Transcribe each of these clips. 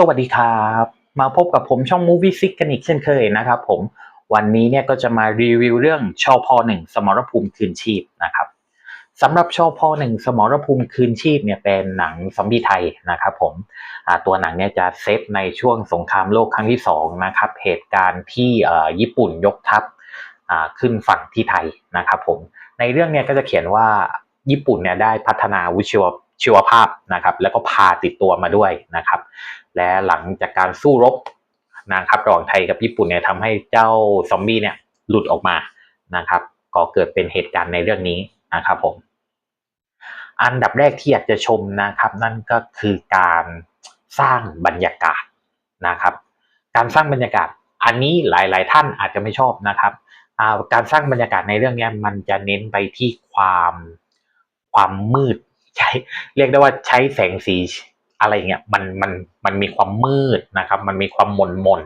สวัสดีครับ มาพบกับผมช่อง Movie Sick กันอีกเช่นเคยนะครับผมวันนี้เนี่ยก็จะมารีวิวเรื่องชอพหนึ่งสมรภูมิคืนชีพนะครับสำหรับชอพหนึ่งสมรภูมิคืนชีพเนี่ยเป็นหนังซอมบี้ไทยนะครับผมตัวหนังเนี่ยจะเซตในช่วงสงครามโลกครั้งที่สองนะครับเหตุการณ์ที่ญี่ปุ่นยกทัพขึ้นฝั่งที่ไทยนะครับผมในเรื่องเนี่ยก็จะเขียนว่าญี่ปุ่นเนี่ยได้พัฒนาวิชีว ชีวภาพนะครับ แล้วก็พาติดตัวมาด้วยนะครับ และหลังจากการสู้รบนะครับระหว่างไทยกับญี่ปุ่นเนี่ยทำให้เจ้าซอมบี้เนี่ยหลุดออกมานะครับก็เกิดเป็นเหตุการณ์ในเรื่องนี้นะครับผมอันดับแรกที่อยากจะชมนะครับ นั่นก็คือการสร้างบรรยากาศนะครับ การสร้างบรรยากาศ อันนี้หลาย ๆ ท่านอาจจะไม่ชอบนะครับอ่าการสร้างบรรยากาศในเรื่องนี้มันจะเน้นไปที่ความความมืด ใช้เรียกได้ว่าใช้แสงสีอะไรเงี้ยมันมันมันมีความมืดนะครับ มันมีความหม่นมน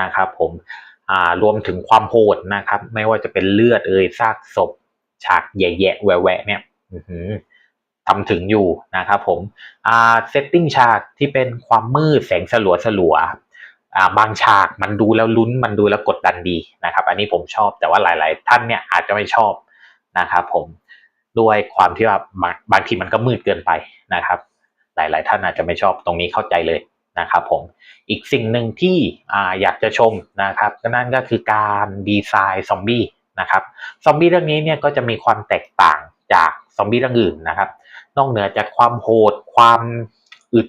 นะครับผมอ่ารวมถึงความโหดนะครับ ไม่ว่าจะเป็นเลือดเอ่ยซากศพ ฉากแย่ๆแหวะเนี่ยทำถึงอยู่นะครับผมอ่าเซตติ้งฉากที่เป็นความมืดแสงสลัวสลัวอ่าบางฉากมันดูแล้วลุ้นมันดูแล้วกดดันดีนะครับ อันนี้ผมชอบแต่ว่าหลาย ๆ ท่านเนี่ยอาจจะไม่ชอบนะครับผม ด้วยความที่ว่าบางทีมันก็มืดเกินไปนะครับ หลายๆ ท่านอาจจะไม่ชอบตรงนี้เข้าใจเลยนะครับผมอีกสิ่งหนึ่งที่อยากจะชมนะครับก็นั่นก็คือการดีไซน์ซอมบี้นะครับซอมบี้เรื่องนี้เนี่ยก็จะมีความแตกต่างจากซอมบี้เรื่องอื่นนะครับ นอกเหนือจากความโหดความอึด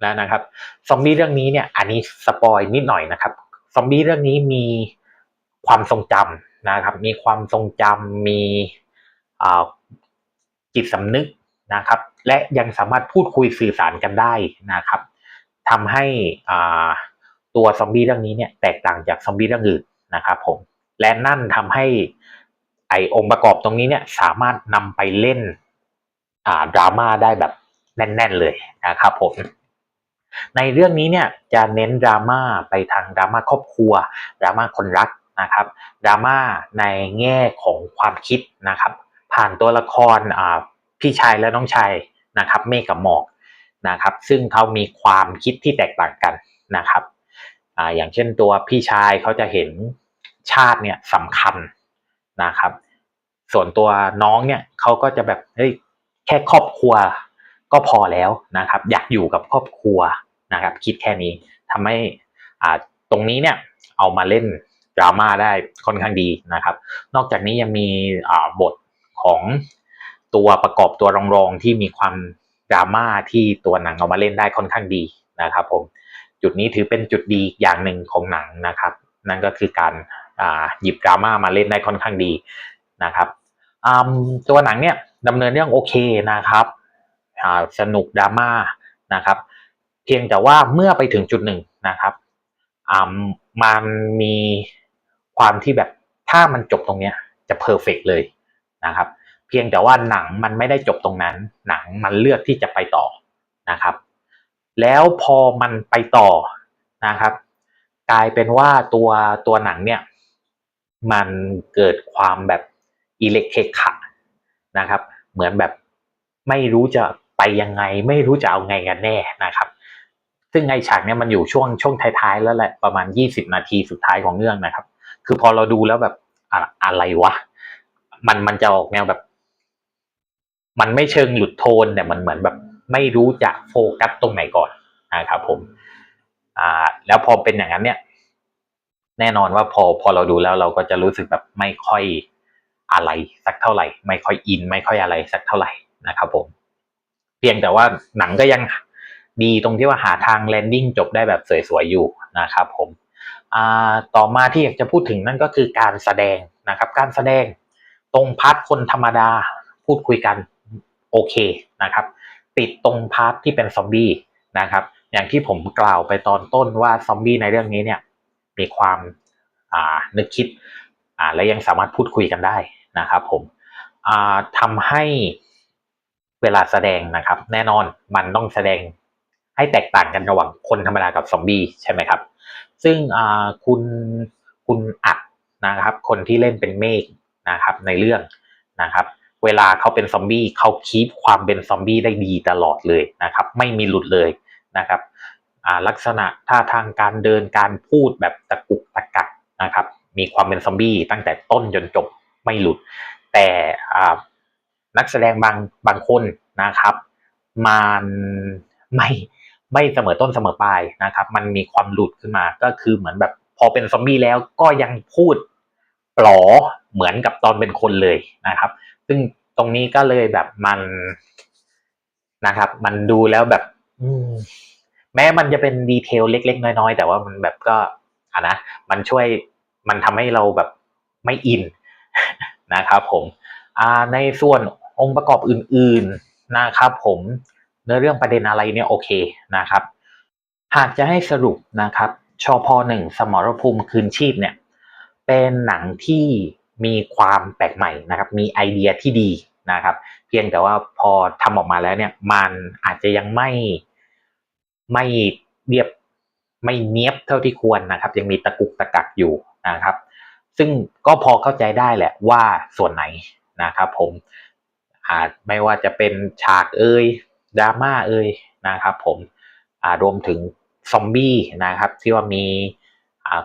แล้วนะครับซอมบี้เรื่องนี้เนี่ยอันนี้สปอยนิดหน่อยนะครับซอมบี้เรื่องนี้มีความทรงจำนะครับ มีความทรงจำมี จิตสำนึกนะครับ และยังสามารถพูดคุยสื่อสารกันได้นะครับทำให้ตัวซอมบี้เรื่องนี้เนี่ยแตกต่างจากซอมบี้เรื่องอื่นนะครับผมและนั่นทำให้ไอองค์ประกอบตรงนี้เนี่ยสามารถนำไปเล่นดราม่าได้แบบแน่น ๆ เลยนะครับผมในเรื่องนี้เนี่ยจะเน้นดราม่าไปทางดราม่าครอบครัวดราม่าคนรักนะครับดราม่าในแง่ของความคิดนะครับ ผ่านตัวละครพี่ชายและน้องชายนะครับเมฆกับหมอกนะครับ ซึ่งเขามีความคิดที่แตกต่างกันนะครับออย่างเช่นตัวพี่ชายเขาจะเห็นชาติเนี่ยสำคัญนะครับ ส่วนตัวน้องเนี่ยเขาก็จะแบบเฮ้ยแค่ครอบครัวก็พอแล้วนะครับ อยากอยู่กับครอบครัวนะครับ คิดแค่นี้ทำให้ตรงนี้เนี่ยเอามาเล่นดราม่าได้ค่อนข้างดีนะครับ นอกจากนี้ยังมีบท ของตัวประกอบตัวรองๆที่มีความดราม่าที่ตัวหนังเอามาเล่นได้ค่อนข้างดีนะครับผมจุดนี้ถือเป็นจุดดีอย่างหนึ่งของหนังนะครับ นั่นก็คือการหยิบดราม่ามาเล่นได้ค่อนข้างดีนะครับตัวหนังเนี่ยดำเนินเรื่องโอเคนะครับสนุกดราม่านะครับ เพียงแต่ว่าเมื่อไปถึงจุดหนึ่งนะครับมันมีความที่แบบถ้ามันจบตรงเนี้ยจะเพอร์เฟกเลย นะครับ เพียงแต่ว่าหนังมันไม่ได้จบตรงนั้น หนังมันเลือกที่จะไปต่อนะครับ แล้วพอมันไปต่อนะครับ กลายเป็นว่าตัวตัวหนังเนี่ยมันเกิดความแบบอิเล็กเคขะนะครับ เหมือนแบบไม่รู้จะไปยังไง ไม่รู้จะเอาไงกันแน่นะครับ ซึ่งไอฉากเนี่ยมันอยู่ช่วงช่วงท้ายๆแล้วแหละประมาณ 20 นาทีสุดท้ายของเรื่องนะครับ คือพอเราดูแล้วแบบอะไรวะ มันมันจะออกแนวแบบ มันไม่เชิงหลุดโทนแต่มันเหมือนแบบ ไม่รู้จะโฟกัสตรงไหนก่อนนะครับผม อ่า แล้วพอเป็นอย่างนั้นเนี่ย แน่นอนว่าพอพอเราดูแล้วเราก็จะรู้สึกแบบไม่ค่อยอะไรสักเท่าไหร่ ไม่ค่อยอิน ไม่ค่อยอะไรสักเท่าไหร่นะครับผม เพียงแต่ว่าหนังก็ยังดีตรงที่ว่าหาทางแลนดิ้งจบได้แบบสวยๆอยู่นะครับผมอ่าต่อมาที่อยากจะพูดถึงนั่นก็คือการแสดงนะครับ การแสดง ตรงพัดคนธรรมดาพูดคุยกันโอเคนะครับ ติดตรงพาร์ทที่เป็นซอมบี้นะครับ อย่างที่ผมกล่าวไปตอนต้นว่าซอมบี้ในเรื่องนี้เนี่ยมีความนึกคิดและยังสามารถพูดคุยกันได้นะครับผมทำให้เวลาแสดงนะครับ แน่นอนมันต้องแสดงให้แตกต่างกันระหว่างคนธรรมดากับซอมบี้ใช่ไหมครับ ซึ่งคุณคุณอัดนะครับ คนที่เล่นเป็นเมฆ นะครับในเรื่องนะครับ เวลาเขาเป็นซอมบี้เขาคีปความเป็นซอมบี้ได้ดีตลอดเลยนะครับ ไม่มีหลุดเลยนะครับลักษณะท่าทางการเดินการพูดแบบตะกุกตะกักนะครับ มีความเป็นซอมบี้ตั้งแต่ต้นจนจบไม่หลุด แต่นักแสดงบางบางคนนะครับ มันไม่ไม่เสมอต้นเสมอปลายนะครับ มันมีความหลุดขึ้นมาก็คือเหมือนแบบพอเป็นซอมบี้แล้วก็ยังพูด ปลอเหมือนกับตอนเป็นคนเลยนะครับ ซึ่งตรงนี้ก็เลยแบบมันนะครับ มันดูแล้วแบบแม้มันจะเป็นดีเทลเล็ก ๆ น้อย ๆ แต่ว่ามันแบบก็อะนะมันช่วยมันทำให้เราแบบไม่อินนะครับผมในส่วนองค์ประกอบอื่น ๆนะครับผมเนื้อเรื่องประเด็นอะไรเนี่ยโอเคนะครับ หากจะให้สรุปนะครับชอพอหนึ่งสมรภูมิคืนชีพเนี่ย เป็นหนังที่มีความแปลกใหม่นะครับ มีไอเดียที่ดีนะครับ เพียงแต่ว่าพอทำออกมาแล้วเนี่ย มันอาจจะยังไม่ไม่เรียบไม่เนียบเท่าที่ควรนะครับ ยังมีตะกุกตะกักอยู่นะครับ ซึ่งก็พอเข้าใจได้แหละว่าส่วนไหนนะครับ ผมอาจไม่ว่าจะเป็นฉากเอ่ยดราม่าเอ่ยนะครับ ผมอ่ารวมถึงซอมบี้นะครับ ที่ว่ามีอ่า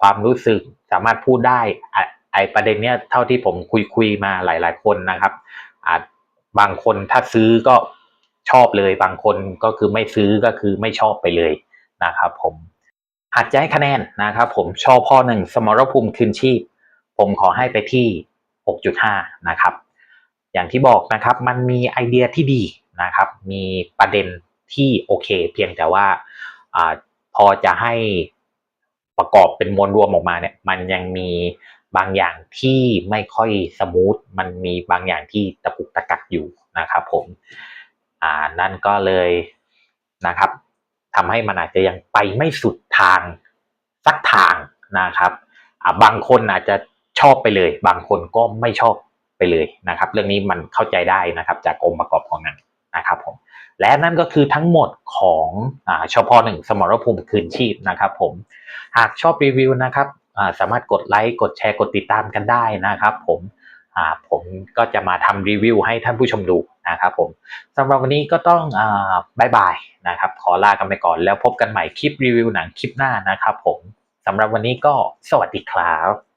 ความรู้สึกสามารถพูดได้ไอประเด็นเนี้ยเท่าที่ผมคุยคุยมาหลาย ๆ คนนะครับอาจบางคนถ้าซื้อก็ชอบเลย บางคนก็คือไม่ซื้อก็คือไม่ชอบไปเลยนะครับ ผมหากจะให้คะแนนนะครับ ผมชอบพอหนึ่งสมรภูมิคืนชีพ ผมขอให้ไปที่ 6.5 นะครับ อย่างที่บอกนะครับมันมีไอเดียที่ดีนะครับ มีประเด็นที่โอเค เพียงแต่ว่าอพอจะให้ ประกอบเป็นมวลรวมออกมาเนี่ยมันยังมีบางอย่างที่ไม่ค่อยสมูทมันมีบางอย่างที่ตะปุกตะกักอยู่นะครับผมอ่านั่นก็เลยนะครับทำให้มันอาจจะยังไปไม่สุดทางสักทางนะครับอ่าบางคนอาจจะชอบไปเลย บางคนก็ไม่ชอบไปเลยนะครับ เรื่องนี้มันเข้าใจได้นะครับ จากองค์ประกอบของหนังน และนั่นก็คือทั้งหมดของอ่าชพหนึ่งสมรภูมิคืนชีพนะครับผม หากชอบรีวิวนะครับสามารถกดไลค์ กดแชร์ กดติดตามกันได้นะครับผมผมก็จะมาทำรีวิวให้ท่านผู้ชมดูนะครับผมสำหรับวันนี้ก็ต้องอ่าบายบายนะครับ ขอลากันไปก่อนแล้วพบกันใหม่คลิปรีวิวหนังคลิปหน้านะครับผมสำหรับวันนี้ก็สวัสดีครับ